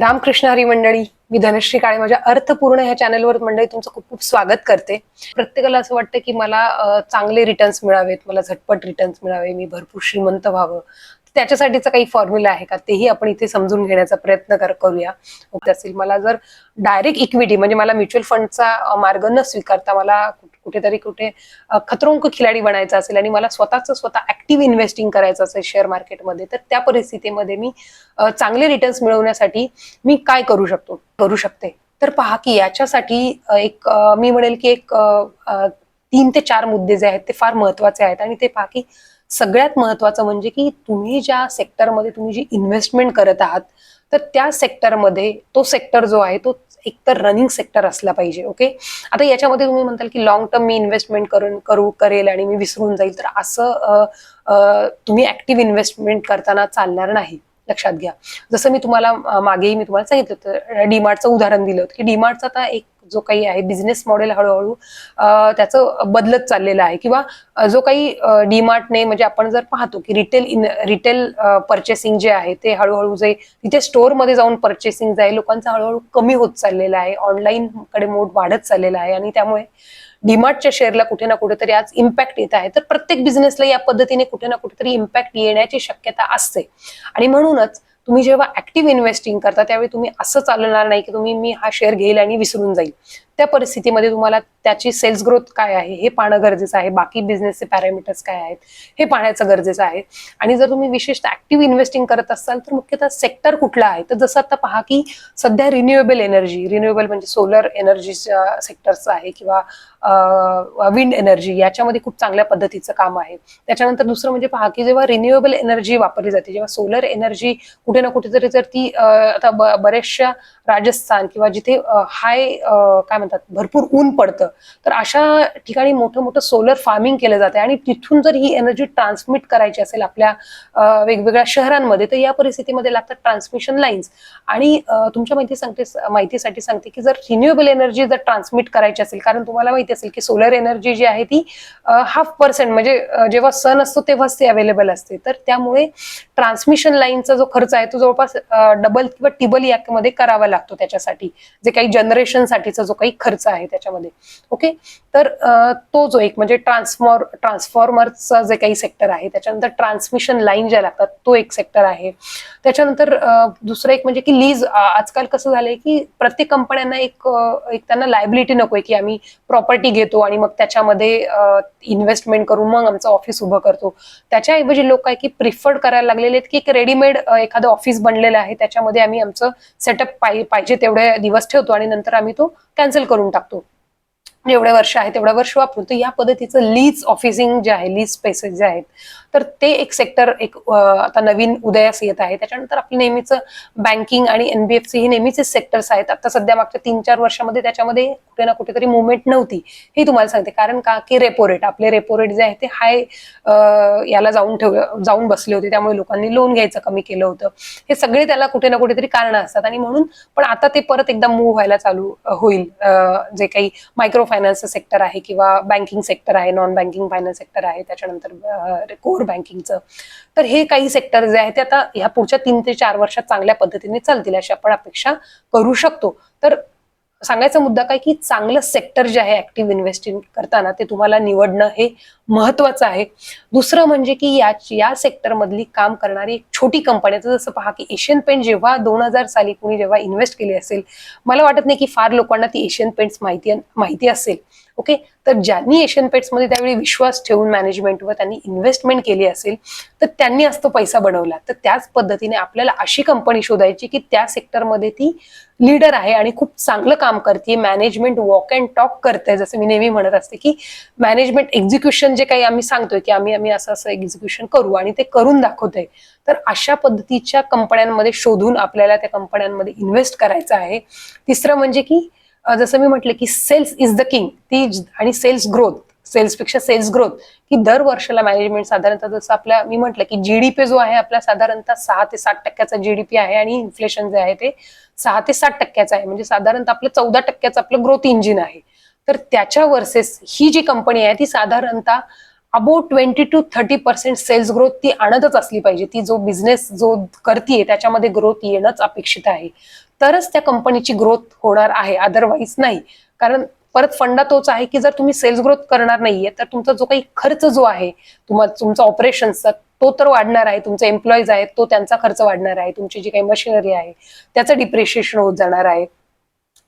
रामकृष्ण हरी मंडळी मी धनश्री काळे. माझ्या अर्थपूर्ण ह्या चॅनलवर मंडळी तुमचं खूप खूप स्वागत करते. प्रत्येकाला असं वाटतं की मला चांगले रिटर्न्स मिळावेत मला झटपट रिटर्न्स मिळावे मी भरपूर श्रीमंत व्हावं. त्याच्यासाठीचा काही फॉर्म्युला आहे का? तेही आपण इथे समजून घेण्याचा प्रयत्न कर करूया. असेल. मला जर डायरेक्ट इक्विटी म्हणजे मला म्युच्युअल फंडचा मार्ग न स्वीकारता मला कुठेतरी कुठे खतरोंक खिलाडी बनायचा असेल आणि मला स्वतःच स्वतः ऍक्टिव्ह इन्व्हेस्टिंग करायचं असेल शेअर मार्केटमध्ये तर त्या परिस्थितीमध्ये मी चांगले रिटर्न्स मिळवण्यासाठी मी काय करू शकतो? करू शकते. तर पहा की याच्यासाठी एक मी म्हणेल की एक तीन ते चार मुद्दे जे आहेत ते फार महत्त्वाचे आहेत आणि ते पहा की सगळ्यात महत्वाचं म्हणजे की तुम्ही ज्या सेक्टरमध्ये तुम्ही जी इन्व्हेस्टमेंट करत आहात तर त्या सेक्टरमध्ये तो सेक्टर जो आहे तो एकतर रनिंग सेक्टर असला पाहिजे ओके आता याच्यामध्ये तुम्ही म्हणताल की लॉंग टर्म मी इन्व्हेस्टमेंट करून करू करेल आणि मी विसरून जाईल तर असं तुम्ही ऍक्टिव्ह इन्व्हेस्टमेंट करताना चालणार नाही. लक्षात घ्या. जसं मी तुम्हाला मागेही मी तुम्हाला सांगितलं होतं डीमार्टचं उदाहरण दिलं होतं की डीमार्टचा आता एक जो काही आहे बिझनेस मॉडेल हळूहळू त्याचं बदलत चाललेलं आहे. किंवा जो काही डीमार्टने म्हणजे आपण जर पाहतो की रिटेल इन रिटेल परचेसिंग जे आहे ते हळूहळू जे तिथे स्टोअरमध्ये जाऊन परचेसिंग जे आहे लोकांचं हळूहळू कमी होत चाललेलं आहे. ऑनलाईन कडे मोड वाढत चाललेला आहे. आणि त्यामुळे डीमार्टच्या शेअरला कुठे ना कुठेतरी आज इम्पॅक्ट येत आहे. तर प्रत्येक बिझनेसला या पद्धतीने कुठे ना कुठेतरी इम्पॅक्ट येण्याची शक्यता असते. आणि म्हणूनच तुम्ही जेव्हा ऍक्टिव्ह इन्व्हेस्टिंग करता त्यावेळी तुम्ही असं चालणार नाही की तुम्ही मी हा शेअर घेईल आणि विसरून जाईल. त्या परिस्थितीमध्ये तुम्हाला त्याची सेल्स ग्रोथ काय आहे? हे पाहणं गरजेचं आहे. बाकी बिझनेसचे पॅरामीटर्स काय आहेत? हे पाहण्याचं गरजेचं आहे. आणि जर तुम्ही विशेषतः ऍक्टिव्ह इन्व्हेस्टिंग करत असाल तर मुख्यतः सेक्टर कुठला आहे? तर जसं आता पहा की सध्या रिन्युएबल एनर्जी रिन्युएबल म्हणजे सोलर एनर्जीच्या सेक्टरचं आहे किंवा विंड एनर्जी याच्यामध्ये खूप चांगल्या पद्धतीचं काम आहे. त्याच्यानंतर दुसरं म्हणजे पहा की जेव्हा रिन्युएबल एनर्जी वापरली जाते जेव्हा सोलर एनर्जी कुठे ना कुठेतरी जर ती आता बऱ्याचशा राजस्थान किंवा जिथे हाय काय म्हणतात भरपूर ऊन पडतं. तर अशा ठिकाणी मोठं मोठं सोलर फार्मिंग केलं जाते आणि तिथून जर ही एनर्जी ट्रान्समिट करायची असेल आपल्या वेगवेगळ्या शहरांमध्ये तर या परिस्थितीमध्ये लागतात ट्रान्समिशन लाईन्स आणि तुमच्या माहिती सांगते माहितीसाठी सांगते की जर रिन्युएबल एनर्जी जर ट्रान्समिट करायची असेल कारण तुम्हाला माहिती असेल की सोलर एनर्जी जी आहे ती हाफ पर्सेंट म्हणजे जेव्हा सन असतो तेव्हाच ती अवेलेबल असते. तर त्यामुळे ट्रान्समिशन लाईनचा जो खर्च आहे तो जवळपास डबल किंवा टिबल यामध्ये करावा लागतो त्याच्यासाठी. जे काही जनरेशनसाठीचा जो काही खर्च आहे त्याच्यामध्ये. ओके तर तो जो एक म्हणजे ट्रान्सफॉर ट्रान्सफॉर्मरचा जे काही सेक्टर आहे त्याच्यानंतर ट्रान्समिशन लाईन ज्या लागतात तो एक सेक्टर आहे. त्याच्यानंतर दुसरं एक म्हणजे की लीज आजकाल कसं झालंय की प्रत्येक कंपन्यांना एक एक त्यांना लायबिलिटी नकोय की आम्ही प्रॉपर्टी घेतो आणि मग त्याच्यामध्ये इन्व्हेस्टमेंट करून मग आमचं ऑफिस उभं करतो. त्याच्याऐवजी लोक काय की प्रिफर्ड करायला लागलेले आहेत की एक रेडीमेड एखादं ऑफिस बनलेलं आहे त्याच्यामध्ये आम्ही आमचं सेटअप पाहिजे तेवढे दिवस ठेवतो आणि नंतर आम्ही तो कॅन्सल करून टाकतो एवढे वर्ष आहे तेवढ्या वर्ष वापरून तर या पद्धतीचं लीज ऑफिसिंग जे आहे लीज स्पेसेस जे आहेत तर ते एक सेक्टर एक आता नवीन उदयास येत आहे. त्याच्यानंतर आपलं नेहमीचं बँकिंग आणि एनबीएफसी हे नेहमीचे सेक्टर्स आहेत. आता सध्या मागच्या तीन चार वर्षामध्ये त्याच्यामध्ये कुठे ना कुठेतरी मुवमेंट नव्हती हे तुम्हाला सांगते. कारण का? की रेपो रेट आपले रेपो रेट जे आहे ते हाय याला जाऊन ठेव जाऊन बसले होते. त्यामुळे लोकांनी लोन घ्यायचं कमी केलं होतं. हे सगळे त्याला कुठे ना कुठेतरी कारण असतात. आणि म्हणून पण आता ते परत एकदा मूव्ह व्हायला चालू होईल. जे काही मायक्रो फायनान्सचं सेक्टर आहे किंवा बँकिंग सेक्टर आहे नॉन बँकिंग फायनान्स सेक्टर आहे त्याच्यानंतर कोर बँकिंगचं तर हे काही सेक्टर जे आहे ते आता ह्या पुढच्या तीन ते चार वर्षात चांगल्या पद्धतीने चालतील अशी आपण अपेक्षा करू शकतो. तर सांगायचा मुद्दा काय की चांगलं सेक्टर जे आहे ऍक्टिव्ह इन्व्हेस्टिंग करताना ते तुम्हाला निवडणं हे महत्वाचं आहे. दुसरं म्हणजे की या या सेक्टरमधली काम करणारी एक छोटी कंपनी आता जसं पहा की एशियन पेंट जेव्हा दोन हजार साली कुणी जेव्हा इन्व्हेस्ट केली असेल मला वाटत नाही की फार लोकांना ती एशियन पेंट्स माहिती माहिती असेल. ओके तर ज्यांनी एशियन पेट्समध्ये त्यावेळी विश्वास ठेवून मॅनेजमेंटवर त्यांनी इन्व्हेस्टमेंट केली असेल तर त्यांनी आज तो पैसा बनवला. तर त्याच पद्धतीने आपल्याला अशी कंपनी शोधायची की त्या सेक्टरमध्ये ती लीडर आहे आणि खूप चांगलं काम करते मॅनेजमेंट वॉक अँड टॉक करते जसं मी नेहमी म्हणत असते की मॅनेजमेंट एक्झिक्युशन जे काही आम्ही सांगतोय की आम्ही आम्ही असं असं एक्झिक्युशन करू आणि ते करून दाखवतोय. तर अशा पद्धतीच्या कंपन्यांमध्ये शोधून आपल्याला त्या कंपन्यांमध्ये इन्व्हेस्ट करायचं आहे. तिसरं म्हणजे की जसं मी म्हटलं की सेल्स इज द किंग ती आणि सेल्स ग्रोथ सेल्सपेक्षा सेल्स ग्रोथ की दर वर्षाला मॅनेजमेंट साधारणतः जसं आपल्या मी म्हटलं की जीडीपी जो आहे आपला साधारणतः सहा ते सात टक्क्याचा जीडीपी आहे आणि इन्फ्लेशन जे आहे ते सहा ते सात टक्क्याचं आहे. म्हणजे साधारणतः आपलं चौदा टक्क्याचं आपलं ग्रोथ इंजिन आहे. तर त्याच्या वर्सेस ही जी कंपनी आहे ती साधारणतः about twenty to thirty percent sales growth ती आणतच असली पाहिजे. ती जो बिझनेस जो करतीये त्याच्यामध्ये ग्रोथ येणंच अपेक्षित आहे. तरच त्या कंपनीची ग्रोथ होणार आहे अदरवाईज नाही. कारण परत फंडा तोच आहे की जर तुम्ही सेल्स ग्रोथ करणार नाहीये तर तुमचा जो काही खर्च जो आहे तुम्हाला तुमचा ऑपरेशनचा तो तर वाढणार आहे. तुमचे एम्प्लॉईज आहेत तो त्यांचा खर्च वाढणार आहे. तुमची जी काही मशिनरी आहे त्याचं डिप्रिशिएशन होत जाणार आहे.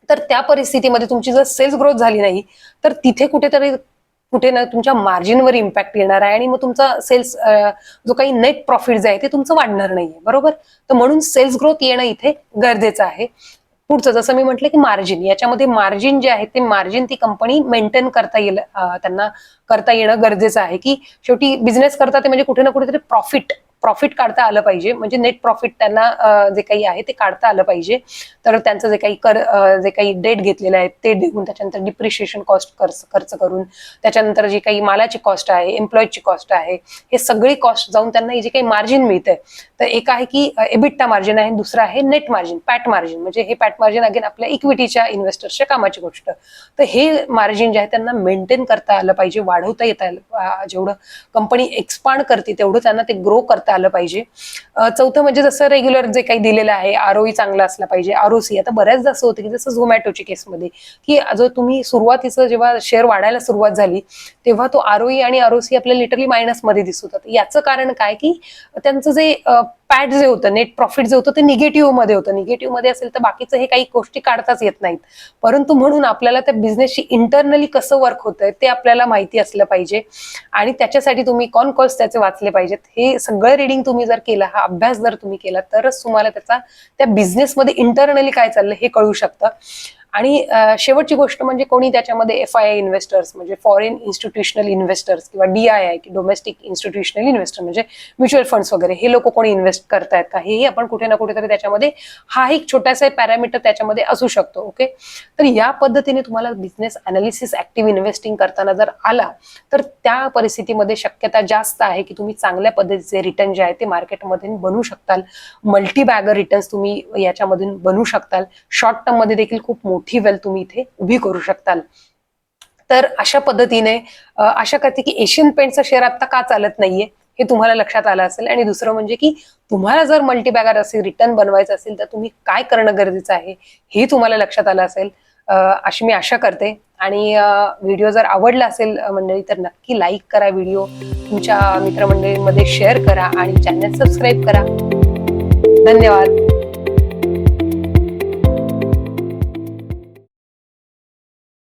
तर त्या परिस्थितीमध्ये तुमची जर सेल्स ग्रोथ झाली नाही तर तिथे कुठेतरी कुठे ना तुमच्या मार्जिनवर इम्पॅक्ट येणार आहे आणि मग तुमचा सेल्स जो काही नेट प्रॉफिट जे आहे ते तुमचं वाढणार नाहीये बरोबर? तर म्हणून सेल्स ग्रोथ येणं इथे गरजेचं आहे. पुढचं जसं मी म्हटलं की मार्जिन याच्यामध्ये मार्जिन जे आहे ते मार्जिन ती कंपनी मेंटेन करता येईल त्यांना करता येणं गरजेचं आहे की शेवटी बिझनेस करता ते म्हणजे कुठे ना कुठेतरी प्रॉफिट प्रॉफिट काढता आलं पाहिजे. म्हणजे नेट प्रॉफिट त्यांना जे काही आहे ते काढता आलं पाहिजे. तर त्यांचं जे काही कर जे काही डेट घेतलेलं आहे ते देऊन त्याच्यानंतर डिप्रिशिएशन कॉस्ट खर्च करून त्याच्यानंतर जी काही मालाची कॉस्ट आहे एम्प्लॉईची कॉस्ट आहे हे सगळी कॉस्ट जाऊन त्यांना जे काही मार्जिन मिळतंय. तर एक आहे की एबिटा मार्जिन आहे दुसरं आहे नेट मार्जिन पॅट मार्जिन म्हणजे हे पॅट मार्जिन अगेन आपल्या इक्विटीच्या इन्व्हेस्टर्सच्या कामाची गोष्ट. तर हे मार्जिन जे आहे त्यांना मेंटेन करता आलं पाहिजे वाढवता येता जेवढं कंपनी एक्सपांड करते तेवढं त्यांना ते ग्रो करता आलं पाहिजे. चौथं म्हणजे जसं रेग्युलर जे काही दिलेलं आहे आरओई चांगला असला पाहिजे. आरओसी आता बऱ्याचदा असं होतं की जसं झोमॅटोची केसमध्ये की जो तुम्ही सुरुवातीचं जेव्हा शेअर वाढायला सुरुवात झाली तेव्हा तो आरओई आणि आरओसी आपल्या लिटरली मायनसमध्ये दिसत होता. याचं कारण काय की त्यांचं जे पॅट जे होतं नेट प्रॉफिट जे होतं ते निगेटिव्हमध्ये होतं. निगेटिव्हमध्ये असेल तर बाकीचं हे काही गोष्टी काढताच येत नाहीत. परंतु म्हणून आपल्याला त्या बिझनेसशी इंटरनली कसं वर्क होतंय ते आपल्याला माहिती असलं पाहिजे. आणि त्याच्यासाठी तुम्ही कॉन कॉल्स त्याचे वाचले पाहिजेत. हे सगळं रिडिंग तुम्ही जर केलं हा अभ्यास जर तुम्ही केला तरच तुम्हाला त्याचा त्या बिझनेसमध्ये इंटरनली काय चाललं हे कळू शकतं. आणि शेवटची गोष्ट म्हणजे कोणी त्याच्यामध्ये एफ आय आय इन्व्हेस्टर्स म्हणजे फॉरेन इन्स्टिट्यूशनल इन्व्हेस्टर्स किंवा डी आय आय की डोमेस्टिक इन्स्टिट्यूशनल इन्व्हेस्टर म्हणजे म्युच्युअल फंड्स वगैरे हे लोक कोणी इन्व्हेस्ट करतायत का? हेही आपण कुठे ना कुठेतरी त्याच्यामध्ये हा एक छोटासा पॅरामीटर त्याच्यामध्ये असू शकतो ओके तर या पद्धतीने तुम्हाला बिझनेस अनालिसिस ऍक्टिव्ह इन्व्हेस्टिंग करताना जर आला तर त्या परिस्थितीमध्ये शक्यता जास्त आहे की तुम्ही चांगल्या पद्धतीचे रिटर्न जे आहे ते मार्केटमध्ये बनवू शकताल. मल्टी बॅगर रिटर्न्स तुम्ही याच्यामधून बनवू शकताल. शॉर्ट टर्ममध्ये देखील खूप मोठे वेल तुम्ही इथे उभी करू शकताल. तर अशा पद्धतीने आशा करते की एशियन पेंटचा शेअर आता का चालत नाहीये हे तुम्हाला लक्षात आलं असेल. आणि दुसरं म्हणजे की तुम्हाला जर मल्टीबॅगर असेल रिटर्न बनवायचं असेल तर तुम्ही काय करणं गरजेचं आहे हे तुम्हाला लक्षात आलं असेल. अशी मी आशा करते. आणि व्हिडिओ जर आवडला असेल मंडळी तर नक्की लाईक करा व्हिडिओ तुमच्या मित्रमंडळींमध्ये शेअर करा आणि चॅनल सबस्क्राईब करा. धन्यवाद.